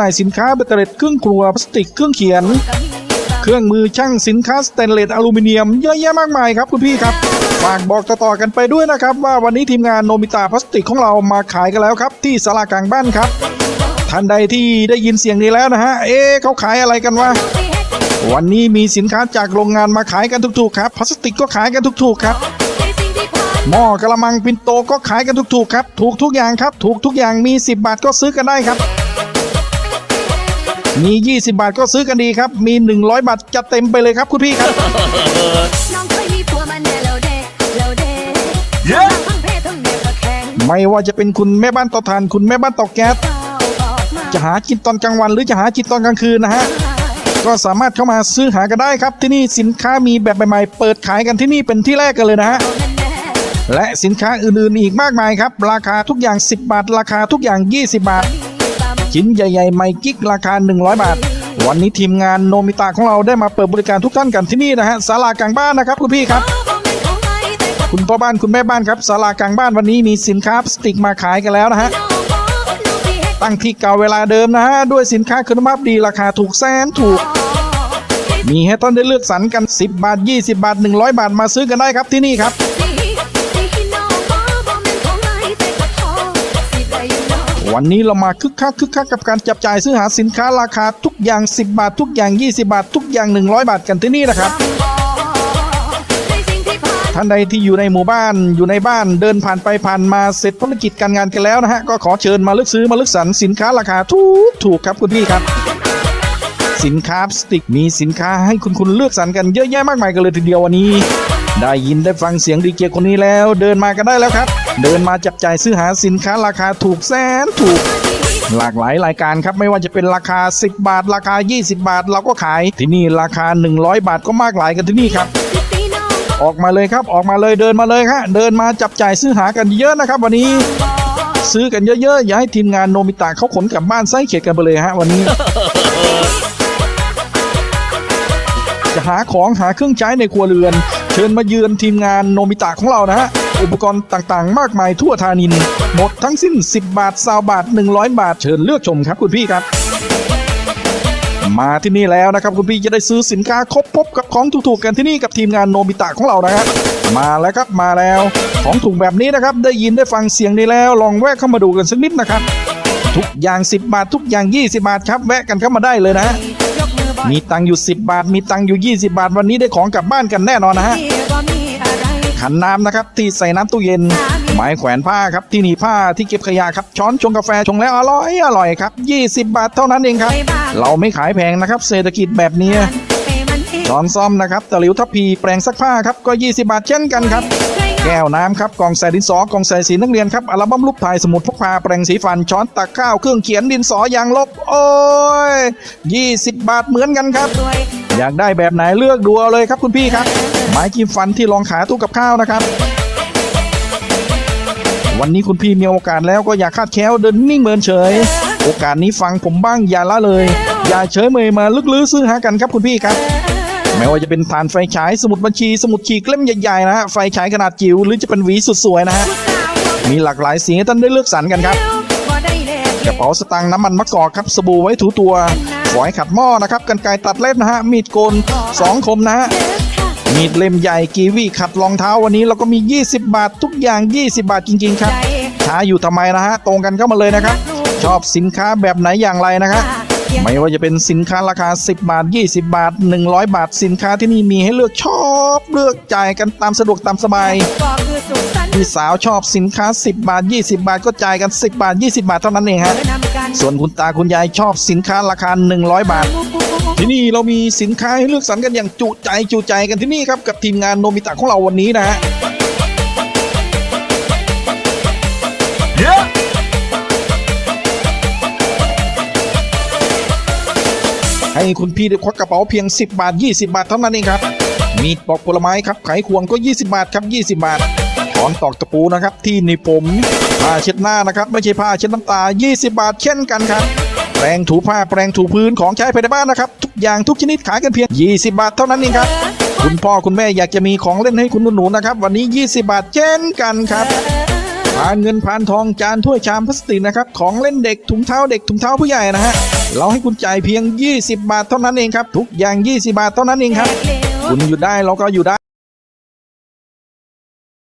จ่ายสินค้าเบตเตอร์เล็ดเครื่องครัวพลาสติกเครื่องเขียน เครื่องมือช่างสินค้าสแตนเลสอลูมิเนียมเยอะแยะมากมายครับคุณพี่ครับฝากบอกต่อๆกันไปด้วยนะครับ ว่าวันนี้ทีมงานโนมิตาพลาสติกของเรามาขายกันแล้วครับ ที่สารากลางบ้านครับท่านใดที่ได้ยินเสียงนี้แล้วนะฮะเอ๊ะเขาขายอะไรกันวะวันนี้มีสินค้าจากโรงงานมาขายกันถูกๆครับพลาสติกก็ขายกันถูกๆครับหม้อกระมังปินโตก็ขายกันถูกๆครับ ถูกทุกอย่างครับ ถูกทุกอย่างมี 10 บาทก็ซื้อกันได้ครับ มี 20 บาทก็ซื้อกันดีครับ มี 100 บาทจะเต็มไปเลยครับคุณพี่ครับ น้องเคยมีผัวมาแน่แล้วเด้แล้วเด้ทั้งเพศทั้งเด็กก็แข็งไม่ว่าจะเป็นคุณแม่บ้านเต่อทาน คุณแม่บ้านเต่อแก๊สเต้าออกมาจะหากินตอนกลางวันหรือจะหากินตอนกลางคืนนะฮะ ก็สามารถเข้ามาซื้อหากันได้ครับ ที่นี่สินค้ามีแบบใหม่ๆ เปิดขายกันที่นี่เป็นที่แรกกันเลยนะฮะ แน่และสินค้าอื่นๆอีกมากมายครับ ราคาทุกอย่าง 10 บาท ราคาทุกอย่าง 20 บาทๆตาม ชิ้นใหญ่ๆไมกิ๊กราคา 100 บาท วันนี้ทีมงานโนมิตะของเราได้มาเปิดบริการทุกท่านกันที่นี่นะฮะศาลากลางบ้านนะครับคุณพี่ครับ คุณพ่อบ้านคุณแม่บ้านครับศาลากลางบ้านวันนี้มีสินค้าสติกมาขายกันแล้วนะฮะตั้งที่เก่าเวลาเดิมนะฮะด้วยสินค้าคุณภาพดีราคาถูกแสนถูก มีให้ท่านได้เลือกสรรกัน 10 บาท 20 บาท 100 บาทมาซื้อกันได้ครับที่นี่ครับ วันนี้เรามาคึกคักคึกคักกับการจับจ่ายซื้อหาสินค้าราคาทุกอย่าง 10 บาท ทุกอย่าง 20 บาท ทุกอย่าง 100 บาทกันที่นี่นะครับท่านใดที่อยู่ในหมู่บ้านอยู่ในบ้านเดินผ่านไปผ่านมาเสร็จภารกิจการงานกันแล้วนะฮะ ก็ขอเชิญมาเลือกซื้อมาเลือกสรรสินค้าราคาถูกถูกครับคุณพี่ครับ สินค้าสติกมีสินค้าให้คุณคุณเลือกสรรกันเยอะแยะมากมายกันเลยทีเดียววันนี้ ได้ยินได้ฟังเสียงดีเจคนนี้แล้ว เดินมากันได้แล้วครับ เดินมาจับจ่ายซื้อหาสินค้าราคาถูกแสนถูก หลากหลายรายการครับไม่ว่าจะเป็นราคา 10 บาท ราคา 20 บาท เราก็ขายที่นี่ราคา 100 บาทก็มากหลายกันที่นี่ครับ อออกมาเลยครับออกมาเลยเดินมาเลยฮะเดินมาจับจ่ายซื้อหากันเยอะนะครับ วันนี้ ซื้อกันเยอะๆอย่าให้ทีมงานโนมิตะเขาขนกลับบ้านไส้เขียดกันไปเลยฮะวันนี้จะหาของหาเครื่องใช้ในครัวเรือน เชิญมาเยือนทีมงานโนมิตะของเรานะฮะ อุปกรณ์ต่างๆ มากมายทั่วธานิน หมดทั้งสิ้น 10 บาท20บาท 100 บาท เชิญเลือกชมครับคุณพี่ครับ มาที่นี่แล้วนะครับ คุณพี่จะได้ซื้อสินค้าครบพบกับของถูกๆกันที่นี่กับทีมงานโนบิตะของเรานะครับมาแล้วครับมาแล้ว ของถูกแบบนี้นะครับ ได้ยินได้ฟังเสียงนี้แล้ว ลองแวะเข้ามาดูกันสักนิดนะครับ ทุกอย่าง 10 บาททุกอย่าง 20 บาทครับ แวะกันเข้ามาได้เลยนะ มือบ่มีตังค์อยู่ 10 บาท มีตังค์อยู่ 20 บาท วันนี้ได้ของกลับบ้านกันแน่นอนนะฮะที่บ่มีอะไรขันน้ำนะครับที่ใส่น้ำตู้เย็น ไม้แขวนผ้าครับที่หนีผ้าที่เก็บขยะครับช้อนชงกาแฟชงแล้วอร่อยอร่อยครับ 20 บาทเท่านั้นเองครับ เราไม่ขายแพงนะครับ เศรษฐกิจแบบนี้ให้มันเองช้อนซ่อมนะครับตะหลิวทัพพีแปรงซักผ้าครับก็ 20 บาทเช่นกันครับ แก้วน้ำครับกล่องใส่ดินสอกล่องใส่สีนักเรียนครับอัลบั้มรูปถ่ายสมุดพกพาแปรงสีฟันช้อนตักข้าวเครื่องเขียนดินสอยางลบ โอ้ย20 บาทเหมือนกันครับ อยากได้แบบไหนเลือกดูเอาเลยครับคุณพี่ครับไม้จิ้มฟันที่รองขาตู้กับข้าวนะครับ วันนี้คุณพี่มีโอกาสแล้วก็อย่าคาดแคล้วเดินนิ่งเมินเฉย โอกาสนี้ฟังผมบ้างอย่าละเลย อย่าเฉยเมยมาลึกลื้อซื้อหากันครับคุณพี่ครับ ไม่ว่าจะเป็นฐานไฟฉายสมุดบัญชี สมุดขีดเล่มใหญ่ๆนะฮะไฟฉายขนาดจิ๋วหรือจะเป็นหวีสุดสวยนะฮะมีหลากหลายสีให้ท่านได้เลือกสรรกันครับบ่ได้แลกกระเป๋าสตางค์น้ำมันมะกอกครับสบู่ไว้ถูตัวฝอยขัดหม้อนะครับกันไกรตัดเล็บนะฮะมีดโกนสองคมนะฮะมีดเล่มใหญ่กีวีขัดรองเท้าวันนี้เราก็มี 20 บาททุกอย่าง 20 บาทจริง ๆ ครับใจช้าอยู่ทำไมนะฮะตรงกันเข้ามาเลยนะครับ ชอบสินค้าแบบไหนอย่างไรนะครับ ไม่ว่าจะเป็นสินค้าราคา 10 บาท 20 บาท 100 บาท สินค้าที่นี่มีให้เลือกชอบ เลือกจ่ายกันตามสะดวกตามสบาย พี่สาวชอบสินค้า 10 บาท 20 บาทก็จ่ายกัน 10 บาท 20 บาทเท่านั้นเองฮะ ส่วนคุณตาคุณยายชอบสินค้าราคา 100 บาท ที่นี่เรามีสินค้าให้เลือกสรรกันอย่างจุใจจุใจกันที่นี่ครับกับทีมงานโนมิตะของเราวันนี้นะฮะ ให้คุณพี่ได้ควักกระเป๋าเพียง 10 บาท 20 บาทเท่านั้นเองครับ มีดปอกผลไม้ครับไขควงก็ 20 บาทครับ 20 บาทถอนตอกตะปูนะครับ ที่ในผมผ้าเช็ดหน้านะครับ ไม่ใช่ผ้าเช็ดน้ำตา 20 บาทเช่นกันครับแปรงถูผ้าแปรงถูพื้นของใช้ภายในบ้านนะครับ ทุกอย่างทุกชนิดขายกันเพียง 20 บาทเท่านั้นเองครับ คุณพ่อคุณแม่อยากจะมีของเล่นให้คุณหนูๆนะครับ วันนี้ 20 บาทเช่นกันครับ พานเงินพานทองจานถ้วยชามพลาสติกนะครับของเล่นเด็กถุงเท้าเด็กถุงเท้าผู้ใหญ่นะฮะเราให้คุณจ่ายเพียง 20 บาทเท่านั้นเองครับทุกอย่าง 20 บาทเท่านั้นเองครับ คุณอยู่ได้เราก็อยู่ได้